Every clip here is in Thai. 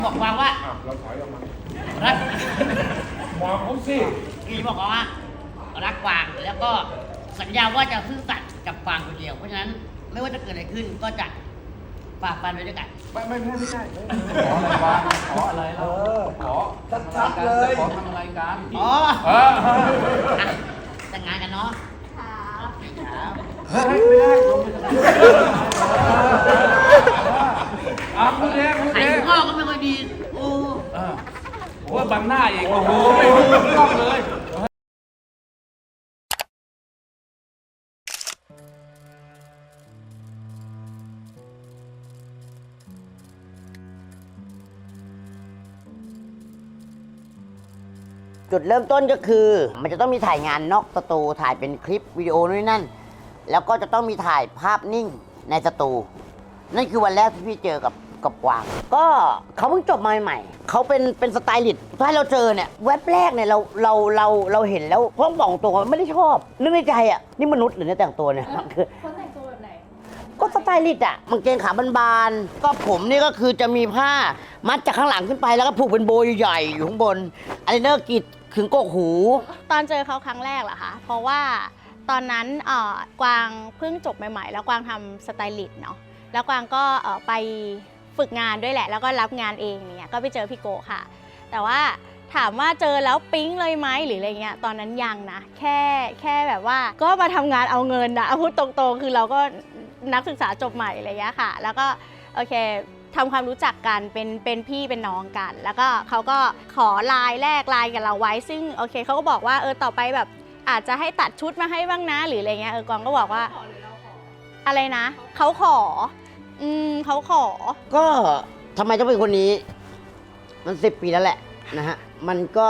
เราถอยออกมา รักมองเขาสิพี่บอกว่ารักกวางแล้วก็สัญญาว่าจะซื่อสัตย์กับกวางคนเดียว เพราะฉะนั้นไม่ว่าจะเกิดอะไรขึ้นก็จะฝ่าฟันไปด้วยกัน ไม่ไม่ไม่ไม่ใช่ขออะไรวะขออะไรเอเราอขอชัดๆเลย ขอทำอะไรกันอ๋อเอออะแต่งงานกันเนาะ ครับ เฮ้ยไม่ได้ลงไปทำไม อะพูดเองพูดไข่เองข้อก็ไม่ค่อยดีโอ้เออโอ้ยบังหน้าอีกโอ้โหไม่รู้เรื่องเลยจุดเริ่มต้นก็คือมันจะต้องมีถ่ายงานนอกสตูถ่ายเป็นคลิปวิดีโอนู่นนนั่น แล้วก็จะต้องมีถ่ายภาพนิ่งในสตู นั่นคือวันแรกที่พี่เจอกับ กับกวางก็เขาเพิ่งจบมาใหม่ๆเขาเป็นเป็นสไตลิสต์ถ้าเราเจอเนี่ยแว็บแรกเนี่ยเราเราเราเราเห็นแล้วพ้องบอกตรงว่าไม่ได้ชอบนึกในใจอะนี่มนุษย์หรือเนี่ยแต่งตัวเนี่ยคือเขาแต่งตัวแบบไหนก็สไตลิสต์อะกางเกงขาบานๆ ก็ผมนี่ก็คือจะมีผ้ามัดจากข้างหลังขึ้นไปแล้วก็ผูกเป็นโบว์ใหญ่ๆอยู่ข้างบนอะไรเนอร์กิดขึงกกหู ตอนเจอเขาครั้งแรกเหรอคะ เพราะว่าตอนนั้นเอ่อกวางเพิ่งจบใหม่ ๆ แล้วกวางทำสไตลิสต์เนาะ แล้วกวางก็เอ่อไป ฝึกงานด้วยแหละ แล้วก็รับงานเองเนี่ยก็ไปเจอพี่โกค่ะ แต่ว่าถามว่าเจอแล้วปิ๊งเลยไหมหรืออะไรเงี้ยตอนนั้นยังนะแค่แค่แบบว่าก็มาทำงานเอาเงินนะเอาพูดตรงๆ คือเราก็นักศึกษาจบใหม่อะไรเงี้ยค่ะ แล้วก็โอเคทำความรู้จักกันเป็นเป็นพี่เป็นน้องกัน แล้วก็เขาก็ขอไลน์แลกไลน์กับเราไว้ ซึ่งโอเคเขาก็บอกว่าเออต่อไปแบบอาจจะให้ตัดชุดมาให้บ้างนะหรืออะไรเงี้ยเออกวางก็บอกว่าอะไรนะเขาขอ อืมเขาขอ ก็ทำไมต้องเป็นคนนี้ มันสิบปีแล้วแหละนะฮะ มันก็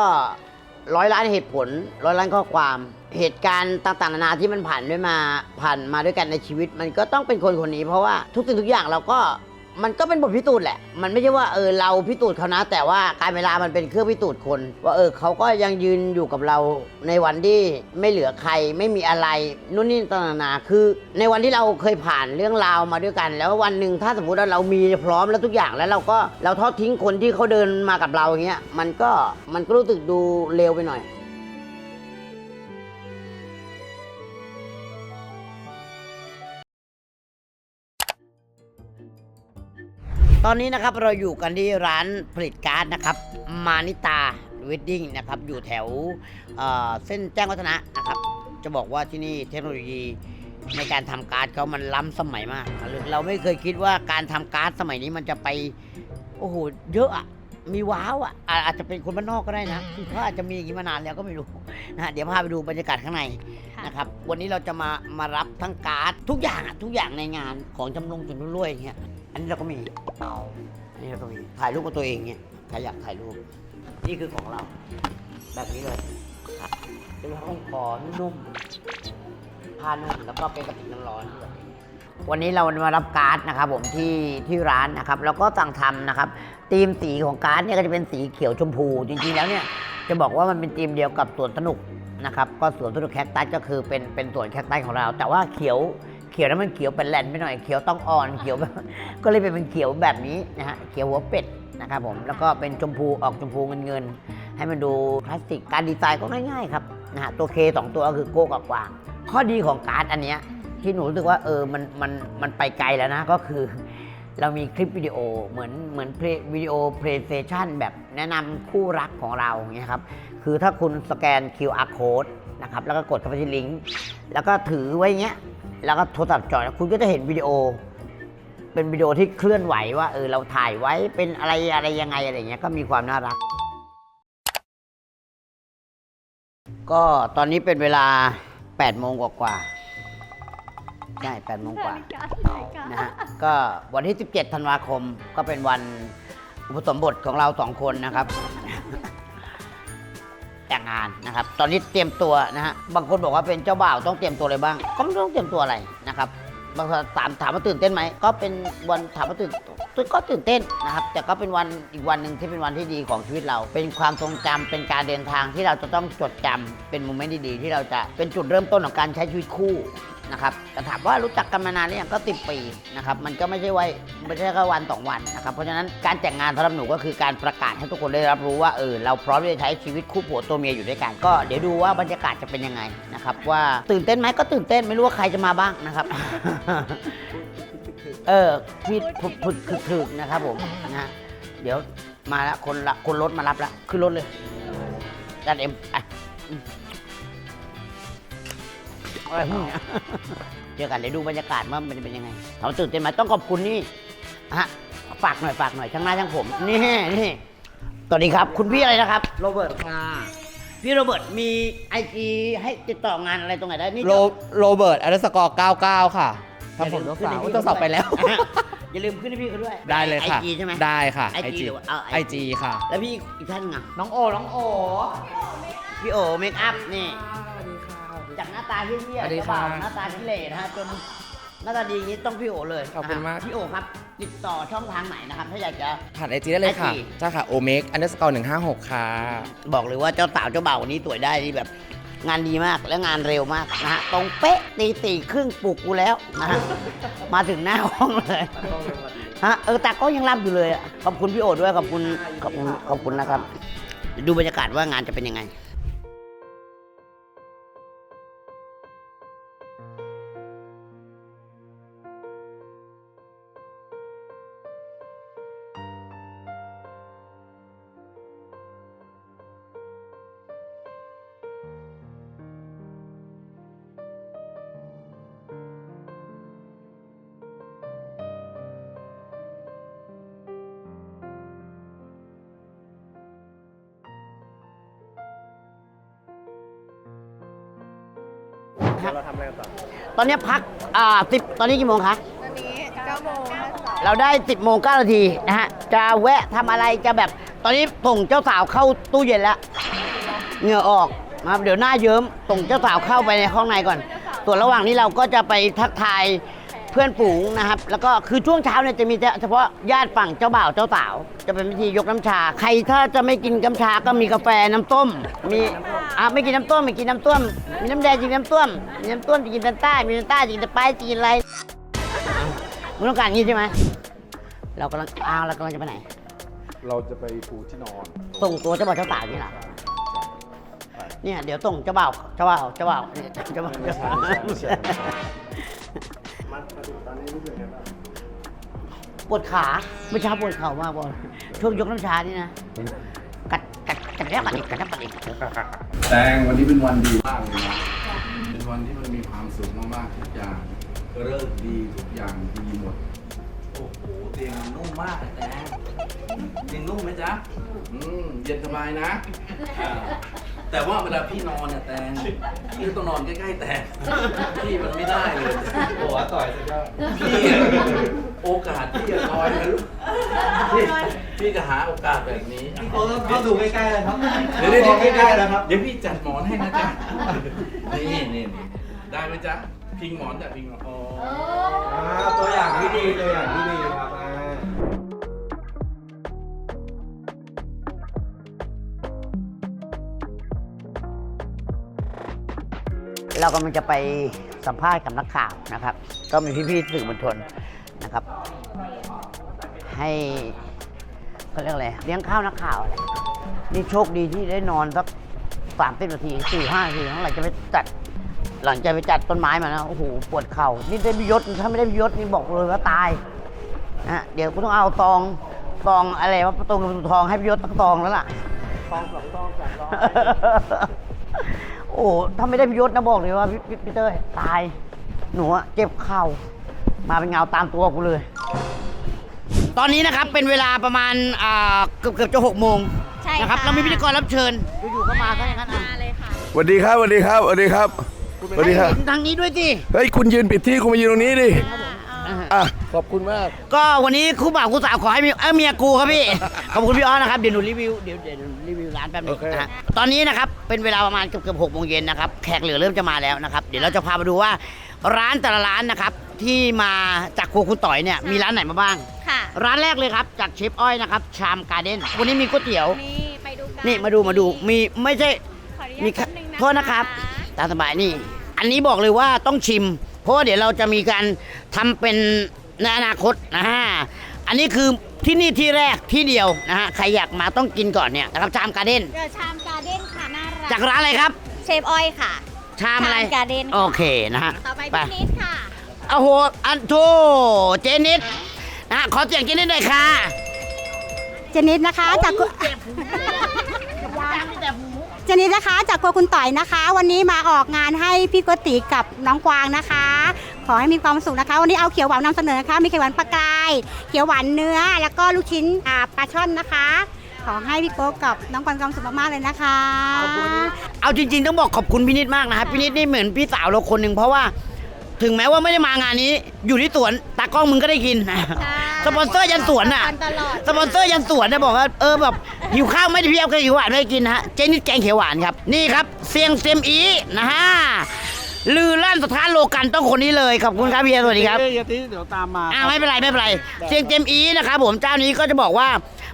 ร้อยล้านเหตุผล ร้อยล้านข้อความ เหตุการณ์ต่างๆนานาที่มันผ่านด้วยมาผ่านมาด้วยกันในชีวิต มันก็ต้องเป็นคนคนนี้ เพราะว่าทุกสิ่งทุกอย่างเราก็ มันก็เป็นบทพิสูจน์แหละ มันไม่ใช่ว่าเออเราพิสูจน์เขานะ แต่ว่าการเวลามันเป็นเครื่องพิสูจน์คน ว่าเออเขาก็ยังยืนอยู่กับเราในวันที่ไม่เหลือใครไม่มีอะไรนู่นนี่ต่างๆนาคือ ในวันที่เราเคยผ่านเรื่องราวมาด้วยกัน แล้ววันหนึ่งถ้าสมมติว่าเรามีพร้อมแล้วทุกอย่างแล้วเราก็เราทอดทิ้งคนที่เขาเดินมากับเราอย่างเงี้ยมันก็มันก็รู้สึกดูเลวไปหน่อย ตอนนี้นะครับเราอยู่กันที่ร้านผลิตการ์ดนะครับ มานิตาวิดดิ้งนะครับ อยู่แถวเอ่อเส้นแจ้งวัฒนะนะครับ จะบอกว่าที่นี่เทคโนโลยีในการทำการ์ดเขามันล้ำสมัยมาก เราไม่เคยคิดว่าการทำการ์ดสมัยนี้มันจะไป โอ้โห เยอะอะมีว้าวอะอะอาจจะเป็นคนบ้านนอกก็ได้นะคือเขาอาจจะมีอย่างนี้มานานแล้วก็ไม่รู้นะฮะเดี๋ยวพาไปดูบรรยากาศข้างในค่ะนะครับวันนี้เราจะมามารับทั้งการ์ดทุกอย่างอะทุกอย่างในงานของจำลองจุนรุ่ยอย่างเงี้ย อันนี้เราก็มีอันนี้เราก็มีถ่ายรูปกับตัวเองเนี่ยใครอยากถ่ายรูป นี่คือของเรา แบบนี้เลยเป็นห้องคอนุ่มผ้านุ่มแล้วก็เป็นกระติกน้ำร้อนด้วยวันนี้เรามารับการ์ดนะครับผมที่ที่ร้านนะครับแล้วก็สั่งทำนะครับธีมสีของการ์ดเนี่ยก็จะเป็นสีเขียวชมพูจริงๆแล้วเนี่ยจะบอกว่ามันเป็นธีมเดียวกับสวนสนุกนะครับก็สวนสนุกแคคตัสก็คือเป็นเป็นสวนแคคตัสของเรา แต่ว่าเขียว เขียวนั้นมันเขียวเป็นแหลนไปหน่อยเขียวต้องอ่อนเขียวแบบ ก็เลยเป็นเป็นเขียวแบบนี้นะฮะเขียวหัวเป็ดนะครับผมแล้วก็เป็นชมพูออกชมพูเงินเงินๆให้มันดูคลาสสิกการดีไซน์ก็ง่ายๆครับนะฮะตัวเคสองตัวก็คือโก้กับกวาง ข้อดีของการ์ดอันเนี้ยที่หนูรู้สึกว่าเออมันมันมันไปไกลแล้วนะก็คือ เรามีคลิปวิดีโอเหมือนเหมือนเพลย์วิดีโอเพลย์สเ t ชันแบบแนะนำคู่รักของเราอย่างเงี้ยครับคือถ้าคุณสแกน QR code นะครับแล้วก็กดเข้าไปที่ลิงก์แล้วก็ถือไว้อย่างเงี้ย แล้วก็โทรศัพท์จ่อคุณก็จะเห็นวิดีโอ เป็นวิดีโอที่เคลื่อนไหวว่าเออเราถ่ายไว้เป็นอะไรอะไรยังไงอะไรเงี้ยก็มีความน่ารัก ก็ตอนนี้เป็นเวลา8โมงกว่าๆใช่8โมงกว่านะฮะก็วันที่ 17 ธันวาคมก็เป็นวันอุปสมบทของเราสองคนนะครับ แต่งงานนะครับ ตอนนี้เตรียมตัวนะฮะ บางคนบอกว่าเป็นเจ้าบ่าวต้องเตรียมตัวอะไรบ้าง ก็ไม่ต้องเตรียมตัวอะไรนะครับ บางคนถามถามว่าตื่นเต้นไหมก็เป็นวันถามว่าตื่นก็ตื่นเต้นนะครับ แต่ก็เป็นวันอีกวันหนึ่งที่เป็นวันที่ดีของชีวิตเรา เป็นความทรงจำเป็นการเดินทางที่เราจะต้องจดจำเป็นโมเมนต์ดีๆ ที่เราจะเป็นจุดเริ่มต้นของการใช้ชีวิตคู่นะครับแต่ถามว่ารู้จักกันมานานหรือยังก็สิปีนะครับ มันก็ไม่ใช่ว่าไม่ใช่แค่วันสองวันนะครับ เพราะฉะนั้นการแต่งงานสำหรับหนูก็คือการประกาศให้ทุกคนได้รับรู้ว่าเออเราพร้อมที่จะใช้ชีวิตคู่ผัวตัวเมียอยู่ด้วยกัน ก็เดี๋ยวดูว่าบรรยากาศจะเป็นยังไง นะครับว่าตื่นเต้นไหมก็ตื่นเต้นไม่รู้ว่าใครจะมาบ้างนะครับ เออพี่ผุดผุดคึกคึกนะครับผมนะฮะเดี๋ยวมาแล้วคนละคนรถมารับแล้วขึ้นรถเลยจัดเอ็มอะอืมอะไรพวกเนี้ยเจอกันเดี๋ยวดูบรรยากาศว่ามันจะเป็นยังไงเขาตื่นเต้นไหมต้องขอบคุณนี่ฮะฝากหน่อยฝากหน่อยช่างหน้าช่างผม นี่นี่สวัสดีครับ คุณพี่อะไรนะครับ โรเบิร์ตค่ะ พี่โรเบิร์ตมีไอจีให้ติดต่องานอะไรตรงไหนได้นี่โรโรเบิร์ตอันเดอร์สกอร์99 ค่ะทำผมเจ้าสาวเจ้าสาวไปแล้ว อย่าลืมขึ้นให้พี่เขาด้วย ได้เลยค่ะไอจีใช่ไหมได้ค่ะ IG หรือว่าเอาไอจีค่ะ แล้วพี่อีกท่านไงน้องโอ น้องโอ พี่โอเมคอัพนี่ จากหน้าตาที่เที่ยสวัสดีเจ้าบ่าวค่ะหน้าตาที่เหล่นะฮะจน หน้าตาดีอย่างนี้ต้องพี่โอเลยขอบคุณมากนะฮะพี่โอครับ ติดต่อช่องทางไหนนะครับ ถ้าอยากจะ ผ่านไอจีได้เลยค่ะ IG ใช่ค่ะโอเมกอันเดอร์สกอร์156ค่ะ บอกเลยว่าเจ้าสาวเจ้าบ่าววันนี้สวยได้นี่แบบ งานดีมากและงานเร็วมากนะฮะตรงเป๊ะตีสี่ครึ่งปลุกกูแล้วนะฮะมาถึงหน้าห้องเลยฮะเออแต่ก็ยังรับอยู่เลยอะขอบคุณพี่โอด้วยขอบคุณขอบคุณขอบคุณนะครับเดี๋ยวดูบรรยากาศว่างานจะเป็นยังไง อนนี้พักอ่าสิบตอนนี้กี่โมงคะตอนนี้9โมง52เราได้ 10โมง9นาทีนะฮะจะแวะทำอะไรจะแบบตอนนี้ส่งเจ้าสาวเข้าตู้เย็นแล้วเหงื่อออกนะครับเดี๋ยวหน้าเยิ้มส่งเจ้าสาวเข้าไปในห้องในก่อน ส่วนระหว่างนี้เราก็จะไปทักทาย เพื่อนฝูงนะครับ แล้วก็คือช่วงเช้าเนี่ยจะมีเฉพาะญาติฝั่งเจ้าบ่าวเจ้าสาว จะเป็นพิธียกน้ำชา ใครถ้าจะไม่กินน้ำชาก็มีกาแฟน้ำต้ม มีอะไม่กินน้ำต้มไม่กินน้ำต้ม มีน้ำแดงกินน้ำต้มมีน้ำต้มจะกินแฟนต้ามีแฟนต้าจะกินสไปซ์จะกินอะไรมึงต้องการอย่างนี้ใช่ไหมเรากำลังอ้าวเรากำลังจะไปไหน เราจะไปปูที่นอนส่งตัวเจ้าบ่าวเจ้าสาวนี่เหรอเนี่ยเดี๋ยวส่งเจ้าบ่าวเจ้าบ่าวเจ้าบ่าวเนี่ยเจ้าบ่าว เจ้าบ่าวมาถึงตอนนี้รู้สึกไงบ้างปวดขาเมื่อเช้าปวดเข่ามากบอลช่วงยกน้ำชานี่นะกัดกัดกัดแล้วกัดอีกกัดแล้วกัดอีกแตงวันนี้เป็นวันดีมากเลยนะเป็นวันที่มันมีความสุขมากๆทุกอย่างเลิกดีทุกอย่างดีหมด โอ้โหเตียงมันนุ่มมากเลยแตงเตียงนุ่มไหมจ๊ะอืมเย็นสบายนะอ่า แต่ว่าเวลาพี่นอนเนี่ยแตงพี่ก็ต้องนอนใกล้ๆแตงพี่มันไม่ได้เลยโอ้โหต่อยสุดยอดพี่อะโอกาสที่จะลอยนะลูกพี่พี่จะหาโอกาสแบบนี้เขาดูใกล้ๆเลยครับเดี๋ยวเดี๋ยวเดี๋ยวใกล้ๆแล้วครับ เดี๋ยวพี่จัดหมอนให้นะจ๊ะ นี่นี่นี่ได้ไหมจ๊ะ พิงหมอนจ้ะพิงหมอนอ๋อ อ่าตัวอย่างที่ดีตัวอย่างที่ดี เรากำลังจะไปสัมภาษณ์กับนักข่าวนะครับ ก็มีพี่ๆสื่อมวลชนนะครับ ให้เขาเรียกอะไรเลี้ยงข้าวนักข่าวอะไรนี่โชคดีที่ได้นอนสักสามสิบนาทีสี่ห้านาทีหลังจากไปจัด หลังจากไปจัดต้นไม้มานะโอ้โหปวดเข่านี่ได้พิยศถ้าไม่ได้พิยศนี่บอกเลยว่าตายนะฮะเดี๋ยวกูต้องเอาตองตองอะไรว่าประตูเงินประตูทองให้พิยศตั้งตองแล้วล่ะทองสองทองสามทอง โอ้โหถ้าไม่ได้พิยศนะบอกเลยว่าพี่พี่พี่เต้ยตาย หนูอะเจ็บเข่า มาเป็นเงาตามตัวกูเลย ตอนนี้นะครับเป็นเวลาประมาณอ่าเกือบเกือบจะหกโมงใช่นะครับค่ะเรามีพิธีกรรับเชิญอยู่ๆก็มาซะอย่างนั้นอะมาเลยค่ะ สวัสดีครับสวัสดีครับสวัสดีครับสวัสดีครับให้เห็นทางนี้ด้วยสิ เฮ้ย คุณยืนปิดที่ คุณมายืนตรงนี้ดิอ่าฮะ อะขอบคุณมาก ก็วันนี้คู่บ่าวคู่สาวขอให้มีเอ้ยเมียกูครับพี่ ขอบคุณพี่อ้อนะครับเดี๋ยวหนูรีวิวเดี๋ยวเดี๋ยวหนูรีวิวร้านแป๊บนึงโอเค นะฮะตอนนี้นะครับเป็นเวลาประมาณเกือบเกือบหกโมงเย็นนะครับแขกเหลือเริ่มจะมาแล้วนะครับเดี๋ยวเราจะพาไปดูว่าร้านแต่ละร้านนะครับที่มาจากครัวคุณต่อยเนี่ยมีร้านไหนมาบ้าง ค่ะ ร้านแรกเลยครับจากเชฟอ้อยนะครับชามการ์เด้นวันนี้มีก๋วยเตี๋ยว นี่ไปดูกันนี่มาดูมาดูมีไม่ใช่ ขออนุญาตมีแป๊บนึงนะคะโทษนะครับ ตามสบายนี่ อันนี้บอกเลยว่าต้องชิม เพราะว่าเดี๋ยวเราจะมีการ ทำเป็นในอนาคตนะฮะอันนี้คือที่นี่ที่แรกที่เดียวนะฮะใครอยากมาต้องกินก่อนเนี่ยนะครับชามการ์เด้นเดี๋ยวชามการ์เด้นค่ะน่ารักจากร้านอะไรครับเชฟอ้อยค่ะ ชามอะไรชามการ์เด้นโอเคนะฮะต่อไปไปพี่นิดค่ะ โอ้โหอันโทเจนิดนะฮะขอเสียงเจนิดหน่อยค่ะ เจนิดนะคะจากกุเจนิดนะคะจากครัวคุณต่อยนะคะ วันนี้มาออกงานให้พี่โกติกับน้องกวางนะคะข อให้มีความสุขนะคะ วันนี้เอาเขียวหวานนำเสนอนะคะมีเขียวหวานปลากราย เขียวหวานเนื้อ แล้วก็ลูกชิ้นอ่าปลาช่อนนะคะ ขอให้พี่โป๊กกับน้องกวางมีความสุขมากๆเลยนะคะเอาจริงๆ ต้องบอกขอบคุณพี่นิดมากนะครับพี่นิดนี่เหมือนพี่สาวเราคนหนึ่งเพราะว่า ถึงแม้ว่าไม่ได้มางานนี้ อยู่ที่สวนตากล้องมึงก็ได้กินสปอนเซอร์ยันสวนน่ะ ตลอด สปอนเซอร์ยันสวนนะบอกว่าเออแบบหิวข้าวไม่ได้พี่เอาแกงเขียวหวานไม่ให้กินนะฮะเจนิดแกงเขียวหวานครับ นี่ครับเซียงเซียมอีนะฮะ ลือลั่นสถานโลกันต้องคนนี้เลยขอบคุณครับพี่เอสวัสดีครับเดี๋ยวเดี๋ยวตามมาอ่าไม่เป็นไรไม่เป็นไรเซียงเจยมอีนะครับผมเจ้านี้ก็จะบอกว่า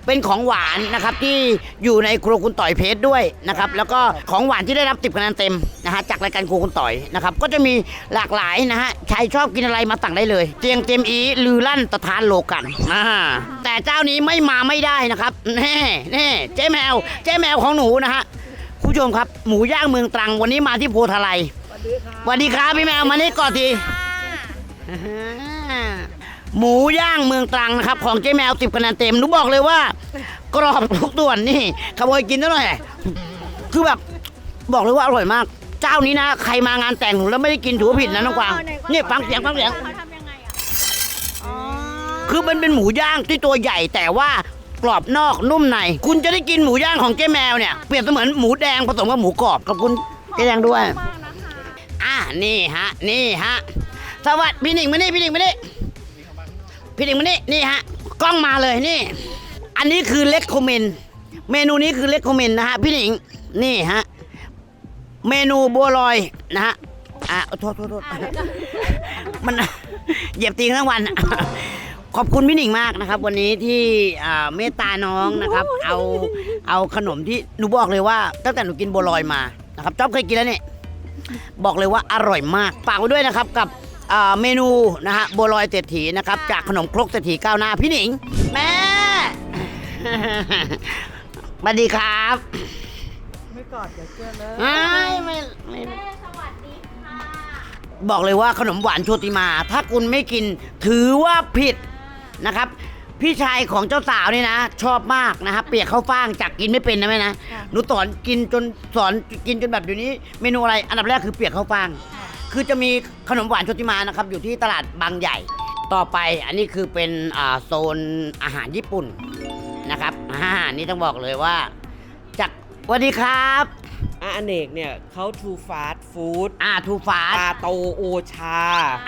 เป็นของหวานนะครับที่อยู่ในครัวคุณต่อยเพจด้วยนะครับแล้วก็ของหวานที่ได้รับติบคะแนนเต็มนะฮะจากรายการครัวคุณต่อยนะครับก็จะมีหลากหลายนะฮะใครชอบกินอะไรมาสั่งได้เลย เจียงเจยมอีลือลั่นตะทานโลกันอ่าแต่เจ้านี้ไม่มาไม่ได้นะครับแน่แน่เจ๊แมวเจ๊แมวของหนูนะฮะคุณผู้ชมครับหมูย่างเมืองตรังวันนี้มาที่โพธาไล สวัสดีครับพี่แมวมานี่ก่อนทีหมูย่างเมืองตรังนะครับ ของเจ๊แมวสิบคะแนนเต็มหนูบอกเลยว่า กรอบทุกส่วนนี่ขโมยกินได้หน่อยคือแบบบอกเลยว่าอร่อยมาก เจ้านี้นะใครมางานแต่งหนูแล้วไม่ได้กินถือว่าผิดนะน้องกวางนี่ฟังเสียงฟังเสียง เขาทำยังไงอะอ๋อคือมันเป็นหมูย่างที่ตัวใหญ่แต่ว่ากรอบนอกนุ่มใน คุณจะได้กินหมูย่างของเจ๊แมวเนี่ยเปรียบเสมือนหมูแดงผสมกับหมูกรอบขอบคุณเจ๊แดงด้วย มากนะคะ อะนี่ฮะ นี่ฮะ สวัสดีพี่หนิงมานี่พี่หนิงมานี่พี่หนิงมานี่นี่ฮะ กล้องมาเลยนี่ อันนี้คือเล็กโคเมนเมนูนี้คือเล็กโคเมนนะฮะพี่หนิง นี่ฮะ เมนูบัวลอยนะฮะ อะโทษโทษโทษมันเหยียบตีนทั้งวัน ขอบคุณพี่หนิงมากนะครับ วันนี้ที่อ่าเมตตาน้องนะครับ เอาเอาขนมที่หนูบอกเลยว่า ตั้งแต่หนูกินบัวลอยมานะครับจ๊อบเคยกินแล้วเนี่ย บอกเลยว่าอร่อยมากฝากไว้ด้วยนะครับกับอ่าเมนูนะฮะบัวลอยเศรษฐีนะครับจากขนมครกเศรษฐีก้าวหน้าพี่หนิง แม่สวัสดีครับ ไม่กอดเดี๋ยวเจอเลยไม่ไม่ไม่บอกเลยว่าขนมหวานโชติมา ถ้าคุณไม่กินถือว่าผิดนะครับ พี่ชายของเจ้าสาวนี่นะ ชอบมากนะครับเปียกข้าวฟ่างจากกินไม่เป็นนะแม่นะหนูสอนกินจนสอนกินจนแบบเดี๋ยวนี้ เมนูอะไรอันดับแรกคือเปียกข้าวฟ่าง คือจะมีขนมหวานโชติมานะครับ อยู่ที่ตลาดบางใหญ่ ต่อไปอันนี้คือเป็นอ่าโซนอาหารญี่ปุ่นนะครับอ่านี่ต้องบอกเลยว่าจากสวัสดีครับอาอเนกเนี่ยเขาทูฟาสต์ฟู้ดอ่าทูฟาปลาโตโอชา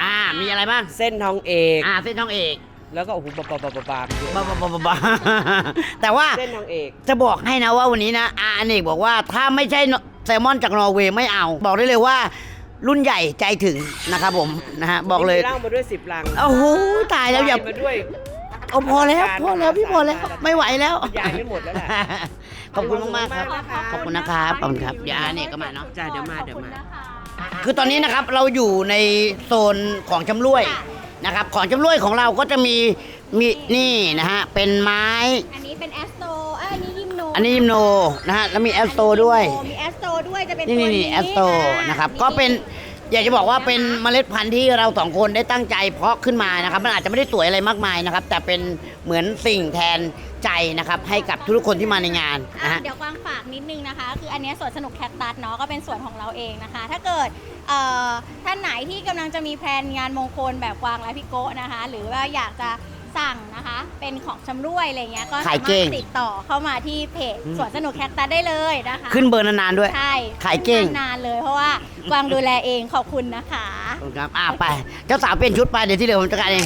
อ่ามีอะไรบ้างเส้นทองเอก อ่าเส้นทองเอก แล้วก็โอ้โหบาบาบาบาบาเยอะบ้าบ้าบ้าบ้าแต่ว่าเส้นทองเอกจะบอกให้นะว่าวันนี้นะอาอเนกบอกว่าถ้าไม่ใช่แซลมอนจากนอร์เวย์ไม่เอา บอกได้เลยว่า รุ่นใหญ่ใจถึงนะครับผมนะฮะบอกเลยมีเหล้ามาด้วยสิบลังโอ้โหตายแล้วอย่าไวน์มาด้วย เอาพอแล้วพอแล้วพี่พอแล้วไม่ไหวแล้วยายไม่หมดแล้วแหละ ขอบคุณมากๆครับ ขอบคุณนะครับขอบคุณครับยาเนกก็มาเนาะ จ้าเดี๋ยวมาเดี๋ยวมาคือตอนนี้นะครับเราอยู่ในโซนของชำร่วย นะครับ ของชำร่วยของเราก็จะมีมีนี่นะฮะเป็นไม้ อันนี้เป็นแอสโตเอ้ยอันนี้ยิมโนอันนี้ยิมโนนะฮะแล้วมีแอสโตด้วย มีแอสโตด้วยจะเป็นนี่ตัวนี่นี้นี่แอสโตนะครับก็เป็นอยากจะบอกว่าเป็นเมล็ดพันธุ์ที่เราสองคนได้ตั้งใจเพาะขึ้นมานะครับ มันอาจจะไม่ได้สวยอะไรมากมายนะครับ แต่เป็นเหมือนสิ่งแทน ใจนะครับให้กับทุกๆคนที่มาในงานอะนะฮะ เดี๋ยวกวางฝากนิดนึงนะคะ คืออันเนี้ยสวนสนุกแคคตัสเนาะก็เป็นสวนของเราเองนะคะ ถ้าเกิดเอ่อท่านไหนที่กำลังจะมีแพลนงานมงคลแบบกวางและพี่โกะนะคะ หรือว่าอยากจะสั่งนะคะ เป็นของชำร่วยอะไรเงี้ยก็ขาสายเก่มารถงติดต่อเข้ามาที่เพจสวนสนุกแคคตัสได้เลยนะคะขึ้นเบอร์นานๆด้วย ใช่ขายเก่งนานๆเลย เพราะว่ากวางดูแลเองขอบคุณนะคะ ขอบคุณครับอ่าไป เจ้าสาวเปลี่ยนชุดไปเดี๋ยวที่เหลือผมจัดการเอง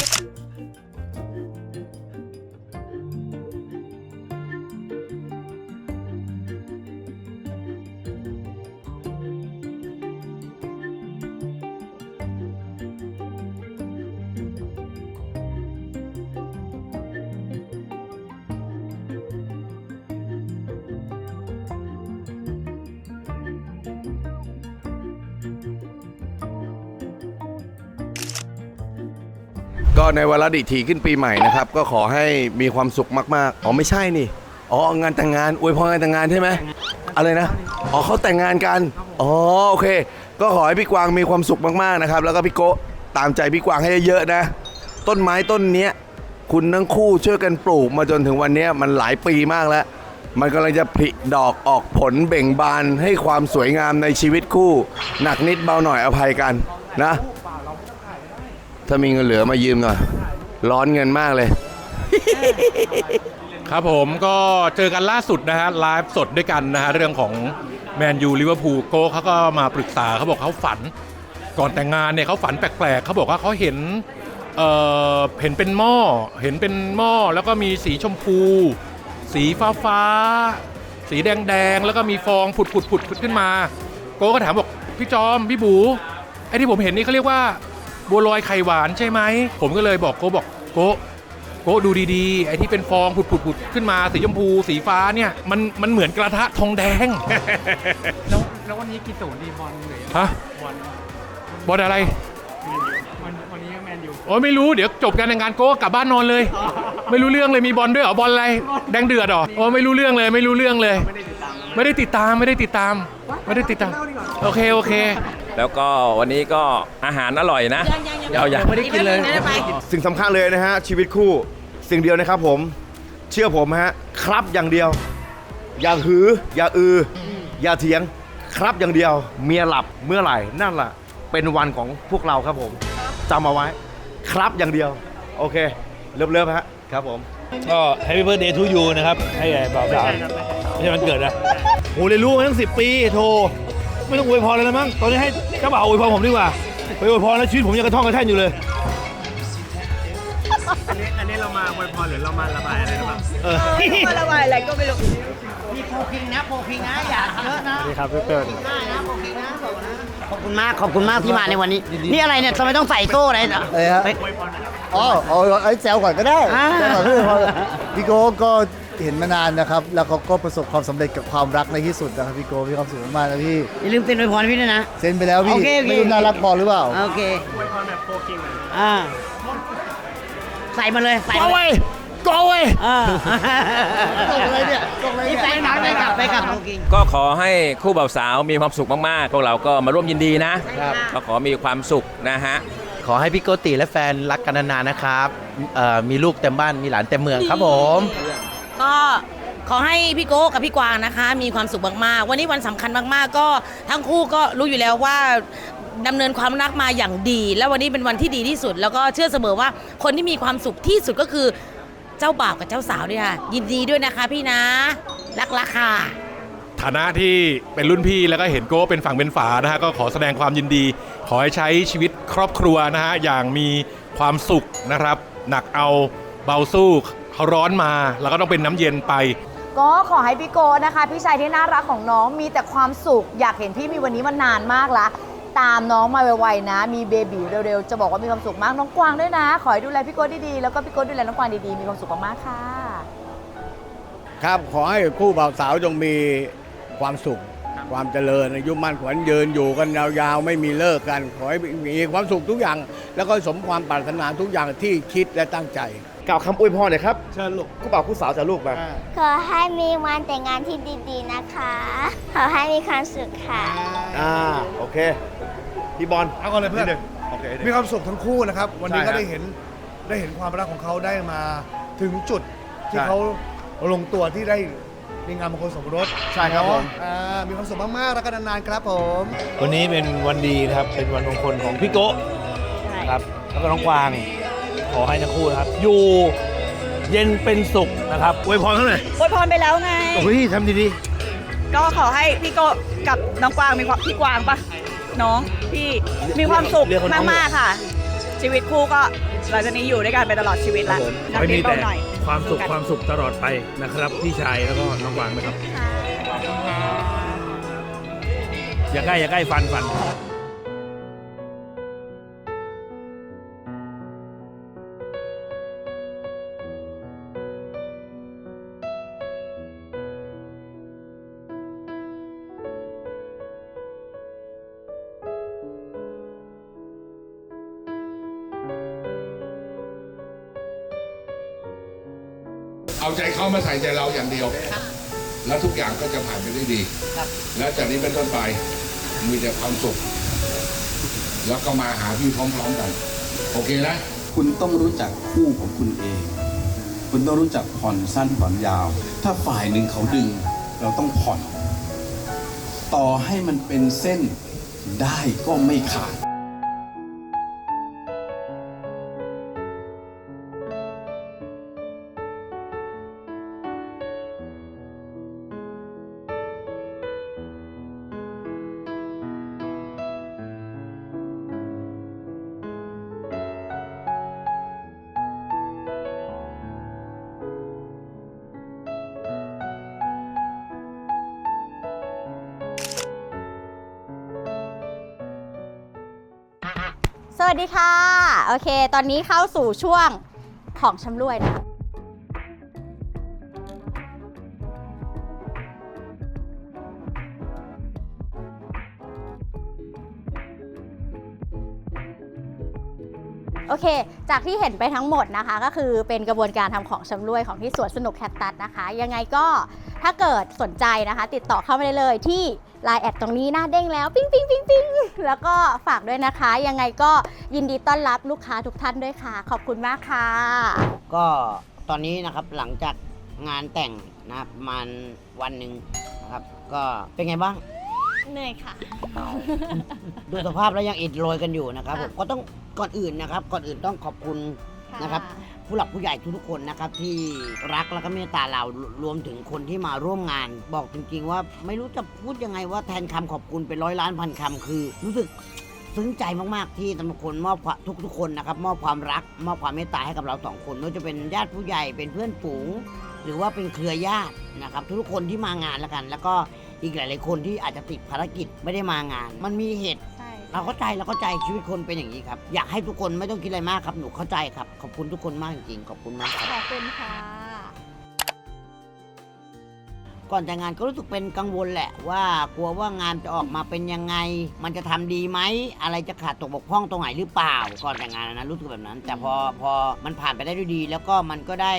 ก็ในวาระดิถีขึ้นปีใหม่นะครับ ก็ขอให้มีความสุขมากๆ อ๋อไม่ใช่นี่ อ๋องานแต่งงานอวยพรงานแต่งงานใช่ไหมอะไรนะ อ๋อเขาแต่งงานกัน อ๋อโอเค ก็ขอให้พี่กวางมีความสุขมากๆนะครับ แล้วก็พี่โกะตามใจพี่กวางให้เยอะๆนะ ต้นไม้ต้นเนี้ยคุณทั้งคู่ช่วยกันปลูกมาจนถึงวันนี้มันหลายปีมากแล้ว มันกำลังจะผลิดอกออกผลเบ่งบานให้ความสวยงามในชีวิตคู่ หนักนิดเบาหน่อยอภัยกันนะ ถ้ามีเงินเหลือมายืมหน่อย ร้อนเงินมากเลย ครับผมก็เจอกันล่าสุดนะฮะไลฟ์สดด้วยกันนะฮะเรื่องของแมนยูลิเวอร์พูลโก้เขาก็มาปรึกษาเขาบอกเขาฝัน ก่อนแต่งงานเนี่ยเขาฝันแปลกๆเขาบอกว่าเขาเห็นเอ่อเห็นเป็นหม้อเห็นเป็นหม้อแล้วก็มีสีชมพู สีฟ้าฟ้าๆสีแดงๆแล้วก็มีฟองผุดผุดผุดขึ้นมา โก้ก็ถามบอกพี่จอมพี่บูไอ้ที่ผมเห็นนี่เขาเรียกว่า บัวลอยไข่หวานใช่ไหม ผมก็เลยบอกโก้บอกโก้โกะดูดีๆ ไอ้ที่เป็นฟองผุดๆๆขึ้นมาสีชมพูสีฟ้าเนี่ย มันมันเหมือนกระทะทองแดง แล้วแล้ววันนี้กี่ศูนย์ดีบอลหรือฮะ บอลบอลอะไร วันวันนี้แมนยูโอ้ยไม่รู้เดี๋ยวจบการแต่งงานโกะกลับบ้านนอนเลย ไม่รู้เรื่องเลยมีบอลด้วยเหรอบอลอะไร แดงเดือดเหรอโอ้ไม่รู้เรื่องเลยไม่รู้เรื่องเลย ไม่ได้ติดตามไม่ได้ติดตามไม่ได้ติดตามโอเคโอเค แล้วก็วันนี้ก็อาหารอร่อยนะเอาอย่างไม่ได้กินเลย สิ่งสำคัญเลยนะฮะ ชีวิตคู่สิ่งเดียวนะครับผม เชื่อผมฮะ ครับอย่างเดียว อย่าหือ อย่าอือ อย่าเถียง ครับอย่างเดียว เมียหลับเมื่อไหร่นั่นแหละเป็นวันของพวกเราครับผมจำเอาไว้ ครับอย่างเดียว โอเค เริ่มเริ่มฮะครับผมก็ Happy Birthday to you นะครับ ให้บ่าวสาวไม่ใช่วันเกิดนะโหเรียนรู้มาตั้งสิปีโท ไม่ต้องอวยพรเลยแล้วมั้งตอนนี้ให้เจ้าบ่าวอวยพรผมดีกว่าไปอวยพรแล้วชีวิตผมยังกระท่องกระแท่นอยู่เลย อันนี้อันนี้เรามาอวยพรหรือเรามาระบายอะไรหรือเปล่าเออมาระบายอะไรก็ไม่รู้มีโปรคิงนะโปรคิงนะอย่าเยอะนะสวัสดีครับพี่เติ้ลได้นะโปรคิงนะบอกนะขอบคุณมากขอบคุณมากที่มาในวันนี้ นี่อะไรเนี่ยทำไมต้องใส่โซ่อะไรอะอะไรฮะเฮ้ยอ๋อเอาไอ้แซวก่อนก็ได้อ่าแซวก่อนก็ได้พอพี่โก้ก็ เห็นมานานนะครับ แล้วเขาก็ประสบความสำเร็จกับความรักในที่สุดนะครับพี่โก้มีความสุขมากๆนะพี่อย่าลืมเซ็นอวยพรให้พี่ด้วยนะ เซ็นไปแล้วพี่โอเคโอเค ไม่รู้น่ารักพอหรือเปล่า โอเคอวยพรแบบโปรคิงเลยอ่าใส่มาเลยใส่ก็มาเลเว้ยยก็เว้ยอ่าส่งอะไรเนี่ยส่งอะไรเนี่ยนี่ไปกลับไปกลับไปกลับโปรคิงก็ขอให้คู่บ่าวสาวมีความสุขมากๆ พวกเราก็มาร่วมยินดีนะ ก็ขอมีความสุขนะฮะ ขอให้พี่โกติและแฟนรักกันนานๆนะครับเอ่อมีลูกเต็มบ้านมีหลานเต็มเมืองครับผม ก็ขอให้พี่โก้กับพี่กวางนะคะ มีความสุขมากๆ วันนี้วันสำคัญมากๆ ก็ทั้งคู่ก็รู้อยู่แล้วว่าดำเนินความรักมาอย่างดี แล้ววันนี้เป็นวันที่ดีที่สุด แล้วก็เชื่อเสมอว่าคนที่มีความสุขที่สุดก็คือเจ้าบ่าวกับเจ้าสาวด้วยค่ะ ยินดีด้วยนะคะพี่นะ รักราค่ะ ฐานะที่เป็นรุ่นพี่แล้วก็เห็นโก้เป็นฝั่งเป็นฝานะฮะก็ขอแสดงความยินดี ขอให้ใช้ชีวิตครอบครัวนะฮะอย่างมีความสุขนะครับ หนักเอาเบาสู้ เขาร้อนมา แล้วก็ต้องเป็นน้ำเย็นไป ก็ขอให้พี่โกนะคะ พี่ชายที่น่ารักของน้องมีแต่ความสุข อยากเห็นพี่มีวันนี้มานานมากละตามน้องมาไวๆนะ มีเบบีเร็วๆ จะบอกว่ามีความสุขมากน้องกวางด้วยนะ ขอให้ดูแลพี่โกดีๆ แล้วก็พี่โกดูแลน้องกวางดีๆ มีความสุขมากๆค่ะ ครับ ขอให้คู่บ่าวสาวจงมีความสุข ความเจริญอายุมั่นขวัญยืนอยู่กันยาวๆ ไม่มีเลิกกัน ขอให้มีความสุขทุกอย่าง แล้วก็สมความปรารถนาทุกอย่างที่คิดและตั้งใจ กล่าวคำอวยพรหน่อยครับ เชิญลูกคู่บ่าวคู่สาวจะลูกมาขอให้มีวันแต่งงานที่ดีๆนะคะ ขอให้มีความสุขค่ะ อ่าโอเค พี่บอลเอาก่อนเลยเพื่อน ดงโอเคมีความสุขทั้งคู่นะครับ วันนี้ใช่ก็ฮะได้เห็นได้เห็นความรักของเขาได้มาถึงจุดที่ใช่ เขาลงตัวที่ได้ มีงานมงคลสมรสใช่ครับผม เนาะอ่ามีความสุขมากๆแล้วก็นานๆครับผม วันนี้เป็นวันดีนะครับ เป็นวันมงคลของพี่โก้ครับ แล้วก็น้องกวาง ขอให้ทั้งคู่นะครับ อยู่เย็นเป็นสุขนะครับอวยพรเขาหน่อยโวยพรไปแล้วไง โอ้ยทำดีก็ขอให้พี่โกกับน้องกวางมีความพี่กวางปะน้องพี่มีความสุขเรียกคนน้องมากๆค่ะ ชีวิตคู่ก็หลังจากนี้อยู่ด้วยกันไปตลอดชีวิตละขอให้มีแต่หน่อย ความสุขความสุขตลอดไปนะครับ พี่ชายแล้วก็น้องกวางนะครับ อย่าใกล้อย่าใกล้ฟันฟัน มาใส่ใจเราอย่างเดียว แล้วทุกอย่างก็จะผ่านไปได้ดี แล้วจากนี้เป็นต้นไปมีแต่ความสุข แล้วก็มาหาพี่พร้อมๆกัน โอเคนะ คุณต้องรู้จักคู่ของคุณเอง คุณต้องรู้จักผ่อนสั้นผ่อนยาว ถ้าฝ่ายหนึ่งเขาดึง เราต้องผ่อน ต่อให้มันเป็นเส้นได้ก็ไม่ขาด วัสดีค่ะ โอเค ตอนนี้เข้าสู่ช่วงของชำร่วยนะโอเค จากที่เห็นไปทั้งหมดนะคะ ก็คือเป็นกระบวนการทำของชำรวยของที่สวนสนุกแคทตัสนะคะ ยังไงก็ถ้าเกิดสนใจนะคะ ติดต่อเข้ามาได้เลยที่ Line แอดตรงนี้หน้าเด้งแล้วปิ้งปิ้งปิ้งปิ้งแล้วก็ฝากด้วยนะคะ ยังไงก็ยินดีต้อนรับลูกค้าทุกท่านด้วยค่ะ ขอบคุณมากค่ะ ก็ตอนนี้นะครับหลังจากงานแต่งนะครับประมาณวันหนึ่งนะครับ ก็เป็นไงบ้าง เหนื่อยค่ะ ดูสภาพแล้วยังอิดโรยกันอยู่นะครับผมก็ต้องก่อนอื่นนะครับ ก่อนอื่นต้องขอบคุณนะครับ ผู้หลักผู้ใหญ่ทุกๆคนนะครับที่รักแล้วก็เมตตาเรารวมถึงคนที่มาร่วมงาน บอกจริงๆว่าไม่รู้จะพูดยังไงว่าแทนคำขอบคุณเป็นร้อยล้านพันคำคือ รู้สึกซึ้งใจมากๆที่ทุกคนมอบความทุกๆคนนะครับมอบความรักมอบความเมตตาให้กับเราสองคนไม่ว่าจะเป็นญาติผู้ใหญ่เป็นเพื่อนฝูง หรือว่าเป็นเครือญาตินะครับทุกๆคนที่มางานแล้วกัน แล้วก็อีกหลาย ๆ คนที่อาจจะติดภารกิจไม่ได้มางาน มันมีเหตุ เราเข้าใจเราเข้าใจชีวิตคนเป็นอย่างนี้ครับ อยากให้ทุกคนไม่ต้องคิดอะไรมากครับ หนูเข้าใจครับ ขอบคุณทุกคนมากจริงๆ ขอบคุณมากครับ ขอบคุณค่ะ ก่อนแต่งงานก็รู้สึกเป็นกังวลแหละว่ากลัวว่างานจะออกมาเป็นยังไง มันจะทำดีไหมอะไรจะขาดตกบกพร่องตรงไหนหรือเปล่า ก่อนแต่งงานนะรู้สึกแบบนั้น แต่พอพอมันผ่านไปได้ด้วยดี แล้วก็มันก็ได้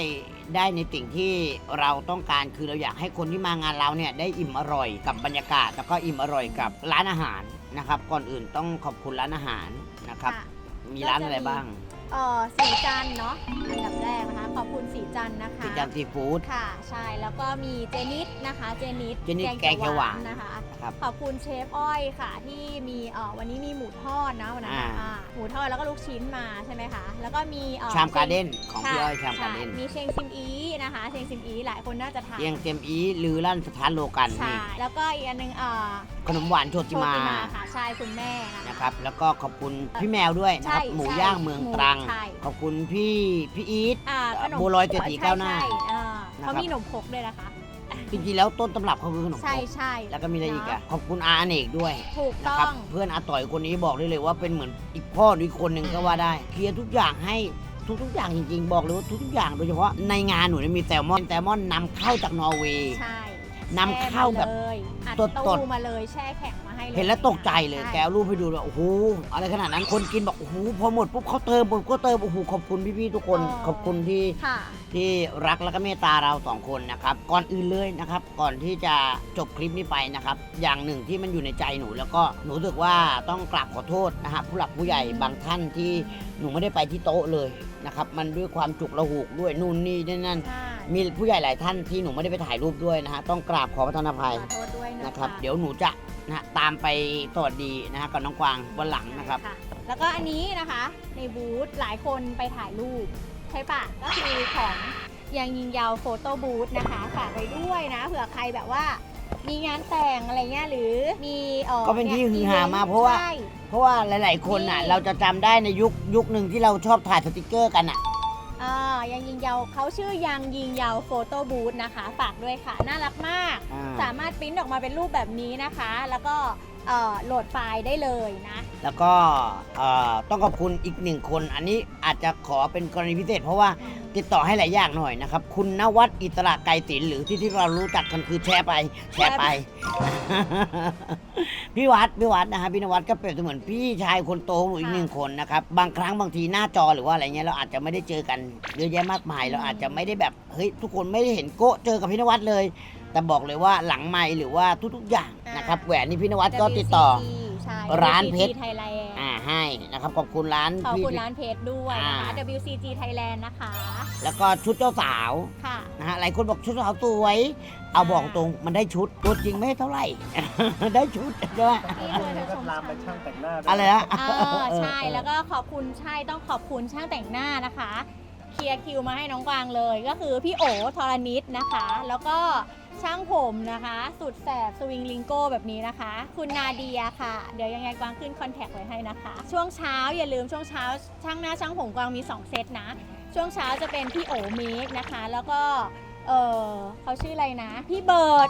ได้ในสิ่งที่เราต้องการคือเราอยากให้คนที่มางานเราเนี่ยได้อิ่มอร่อยกับบรรยากาศ แล้วก็อิ่มอร่อยกับร้านอาหารนะครับ ก่อนอื่นต้องขอบคุณร้านอาหารนะครับ ค่ะ มีร้านอะไรบ้าง เอ่อสีจันทร์เนาะอันดับแรกนะคะขอบคุณสีจันทร์นะคะ สีจันทร์ซีฟู้ด ค่ะใช่แล้วก็มีเจนิดนะคะ เจนิดเจนิดแกงเขียวหวานนะคะ ครับขอบคุณเชฟอ้อยค่ะ ที่มีเอ่อวันนี้มีหมูทอดนะวันนั้นน่ะอ่า อ่าหมูทอดแล้วก็ลูกชิ้นมาใช่ไหมคะแล้วก็มีเอ่อชามการ์เด้นชของพี่อ้อยชามการ์เด้นใช่มีเชงซิมอีนะคะเชงซิมอีหลายคนน่าจะทานเตียงเต็มอีหรือร้านสถานโลกันใช่นี่แล้วก็อีกอันหนึงเอ่อขนมหวานโชติมาโชค่ะใช่คุณแม่นะคะ นะครับ แล้วก็ขอบคุณพี่แมวด้วยนะครับใช่หมูใช่ย่างเมืองตรังใช่ ขอบคุณพี่พี่อีท อ่าขนมบัวลอยเศรษฐีก้าวหน้าใช่ใช่อ่านะครับ เขามีขนมครกด้วยนะคะ จริงๆแล้วต้นตำรับเขาคือขนมครใช่กใช่แล้วก็มีอะไรอีกเนอะขอบคุณอาอเนกด้วยถูกนะต้ครัอบง เพื่อนอาต่อยคนนี้บอกได้เลยว่าเป็นเหมือนอีกพ่อหรืออีกคนหนึ่งก็ว่าได้ เคลียร์ทุกอย่างให้ทุกๆอย่างจริงๆ บอกเลยว่าทุกๆอย่างโดยเฉพาะในงานหนูเนี่ยมีแซลมอนแซลมอนนำเข้าจากนอร์เวย์ ใช่ นำเข้าแบบช่มเลยอัดสดๆตู้มาเลยแช่แข็งมาให้เลยเห็นแล้วตกใจเลยช่แกเอารูปให้ดูเลยโอ้โหอะไรขนาดนั้นคนกินบอกโอ้โหพอหมดปุ๊บเขาเติมหมดก็เติมโอ้โหขอบคุณพี่ๆทุกคนขอบคุณที่ ค่ะ ที่รักและก็เมตตาเราสองคนนะครับก่อนอื่นเลยนะครับ ก่อนที่จะจบคลิปนี้ไปนะครับ อย่างหนึ่งที่มันอยู่ในใจหนู แล้วก็หนูรู้สึกว่าต้องกราบขอโทษนะฮะผู้หลักผู้ใหญ่บางท่านที่หนูไม่ได้ไปที่โต๊ะเลย นะครับ มันด้วยความจุกระหูกด้วยนู่นนี่นี่นั่นมีผู้ใหญ่หลายท่านที่หนูไม่ได้ไปถ่ายรูปด้วยนะฮะต้องกราบขอประทานอภัยขอโทษด้วยนะคะนะครับ เดี๋ยวหนูจะนะฮะตามไปสวัสดีนะฮะกับน้องกวางวันหลังนะครับค่ะแล้วก็อันนี้นะคะ ในบูธหลายคนไปถ่ายรูป ใช่ปะก็คือของยังยิงยาวโฟโต้บูธนะคะฝากไว้ด้วยนะเผื่อใครแบบว่า มีงานแต่งอะไรเงี้ยหรือมีเอ่อก็เป็นที่ยฮือฮามากเพราะว่า ใช่ เพราะว่าหลาย ๆ คนน่ะนี่เราจะจำได้ในยุคยุคหนึ่งที่เราชอบถ่ายสติกเกอร์กันอะ อ่ายังยิงยาวเขาชื่อยังยิงยาวโฟโต้บูธนะคะ ฝากด้วยค่ะ น่ารักมาก อ่า สามารถปริ้นออกมาเป็นรูปแบบนี้นะคะ แล้วก็ เอ่อโหลดไฟล์ได้เลยนะแล้วก็เอ่อต้องขอบคุณอีกหนึ่งคน อันนี้อาจจะขอเป็นกรณีพิเศษ เพราะว่าติดต่อให้หลายอย่างหน่อยนะครับ คุณนวัดอิตระไกรศิลป์หรือที่ที่เรารู้จักกันคือแชร์ไป แชร์ไป พี่วัดพี่วัดนะฮะพี่นวัดก็เปรียบเสมือนพี่ชายคนโตของหนูอีกหนึ่งคนนะครับ บางครั้งบางทีหน้าจอหรือว่าอะไรเงี้ยเราอาจจะไม่ได้เจอกันเยอะแยะมากมาย เราอาจจะไม่ได้แบบเฮ้ยทุกคนไม่ได้เห็นโกะเจอกับพี่นวัดเลย แต่บอกเลยว่าหลังไมค์หรือว่าทุกๆอย่างนะครับ แหวนนี่พี่นวัดก็ติดต่อใช่ ร้านเพชร WCG Thailand อ่าให้นะครับขอบคุณร้านขอบพี่ คุณร้านเพชรด้วยนะคะ อ่า WCG Thailand นะคะแล้วก็ชุดเจ้าสาวค่ะ นะฮะหลายคนบอกชุดเจ้าสาวสวย เอาบอกตรงมันได้ชุดตัวจริงไม่เท่าไหร่ ได้ชุดใช่ไหม นี่คือทั้งชมอะไรนะ เออใช่แล้วก็ขอบคุณใช่ต้องขอบคุณช่างแต่งหน้านะคะ เคลียร์คิวมาให้น้องกวางเลย ก็คือพี่โอทรณิตนะคะ แล้วก็ ช่างผมนะคะ สุดแสบสวิงลิงโก้แบบนี้นะคะ คุณนาเดียค่ะ เดี๋ยวยังไงกวางขึ้นคอนแทคไว้ให้นะคะ ช่วงเช้าอย่าลืมช่วงเช้า ช่างหน้าช่างผมกวางมี 2 เซตนะ ช่วงเช้าจะเป็นพี่โอเมกนะคะ แล้วก็เออเขาชื่ออะไรนะ พี่เบิร์ด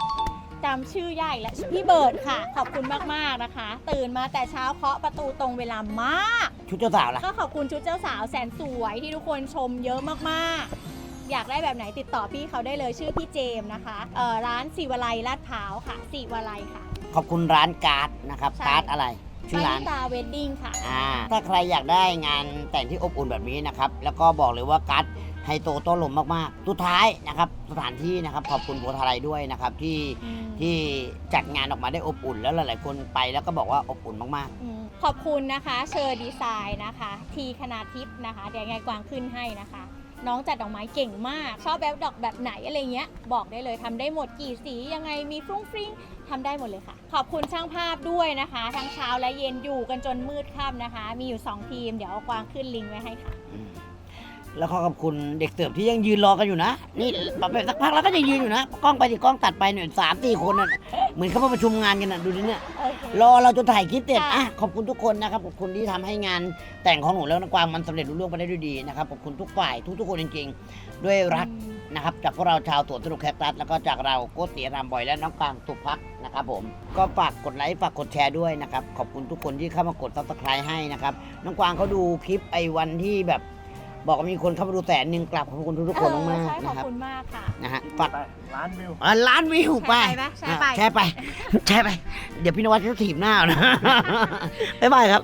จำชื่อยากอีกแล้วพี่เบิร์ดค่ะ ขอบคุณมากๆนะคะ ตื่นมาแต่เช้าเคาะประตูตรงเวลามาก ชุดเจ้าสาวล่ะ ก็ขอบคุณชุดเจ้าสาวแสนสวยที่ทุกคนชมเยอะมากๆ อยากได้แบบไหนติดต่อพี่เขาได้เลยชื่อพี่เจมส์นะคะเอ่อร้านสีวลัยลาดพร้าวค่ะสีวลัยค่ะ ขอบคุณร้านการ์ดนะครับใช่ การ์ดอะไรชื่อปาร้านนิตาเวดดิ้งค่ะ อ่าถ้าใครอยากได้งานแต่งที่อบอุ่นแบบนี้นะครับ แล้วก็บอกเลยว่าการ์ดไฮโตโต้ลมมากๆสุดท้ายนะครับ สถานที่นะครับ ขอบคุณโพธาไรด้วยนะครับ ที่ที่จัดงานออกมาได้อบอุ่น แล้วหลายๆคนไปแล้วก็บอกว่าอบอุ่นมากอืมขอบคุณนะคะ เชอร์ดีไซน์นะคะ ทีคณาทิพย์นะคะ เดี๋ยวยังไงกวางขึ้นให้นะคะ น้องจัดดอกไม้เก่งมาก ชอบแบบดอกแบบไหนอะไรเงี้ย บอกได้เลยทำได้หมดกี่สียังไงมีฟรุ้งฟริ้งทำได้หมดเลยค่ะ ขอบคุณช่างภาพด้วยนะคะ ทั้งเช้าและเย็นอยู่กันจนมืดค่ำนะคะ มีอยู่ 2 ทีม เดี๋ยวเอากวางขึ้นลิงก์ไว้ให้ค่ะ แล้วก็ขอบคุณเด็กเสิร์ฟที่ยังยืนรอกันอยู่นะ นี่ไปสักพักแล้วก็ยังยืนอยู่นะ กล้องไปดิกล้องตัดไปเนี่ยสามสี่คนน่ะ เหมือนเขามาประชุมงานกันน่ะดูดิเนี่ย รอเราจนถ่ายคลิปเสร็จอะขอบคุณทุกคนนะครับ ขอบคุณที่ทำให้งานแต่งของหนูแล้วนะกวางมันสำเร็จรุ่ล่วงไปได้ด้วยดีนะครับ ขอบคุณทุกฝ่ายทุกๆคนจริงๆ ด้วยรักนะครับจากพวกเราชาวตัวสนุกแคคตัสแล้วก็จากเราโกติรามบอยและน้องกวางสุพักนะครับผมก็ฝากกดไลค์ฝากกดแชร์ด้วยนะครับขอบคุณทุกคนที่เข้ามากดซับสไครต์ให้นะครับน้องกวางเขาดูคลิปไอ้วันที่แบบ บอกว่ามีคนเข้ามาดูแสนหนึ่งกลับขอบคุณทุกๆคนเออมากใช่ๆขอบนะครับคุณมากค่ะ นะฮะฝาก ล้านวิว อะล้านวิวไปแชร์ไปไหมแชร์ไป แชร์ไปแชร์ไปเดี๋ยวพี่นวัดจะถีบหน้าเอานะ บ๊ายบายครับ